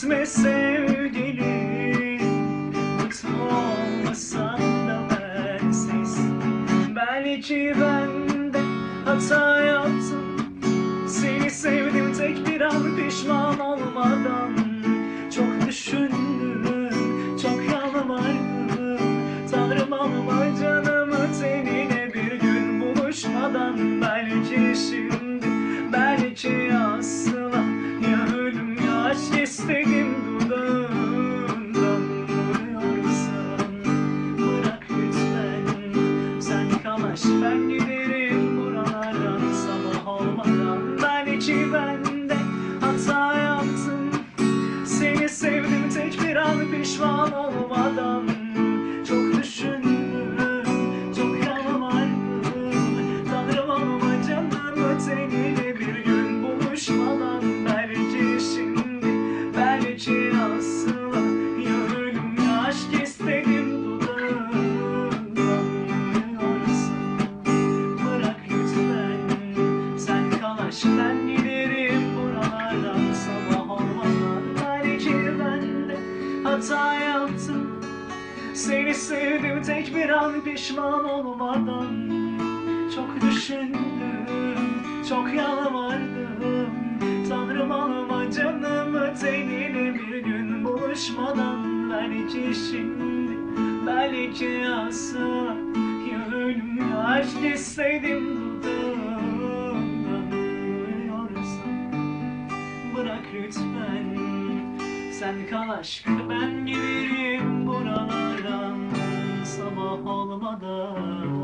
gitme sevgilim Mutlu olmasan da bensiz. Belki ben de hata yaptım. Seni sevdim tek bir an pişman olmadan. Çok düşündüm, çok yalvardım. Tanrım alma canımı tenine bir gün buluşmadan. Belki şimdi, istedim dudağından Vuruyorsan bırak lütfen. Sen kalaş ben giderim buralardan Sabah olmadan. Belki hata yaptım. Seni sevdim tek bir an pişman olmadan hata yaptım. Seni sevdim tek bir an pişman olmadan. Çok düşündüm, çok yalvardım. Tanrım alma canımı tenine bir gün buluşmadan. Belki şimdi, belki asla. Ya ölüm aşk istedim dudağından Vuruyorsan bırak lütfen Sen kal aşkım ben giderim buralardan. Sabah olmadan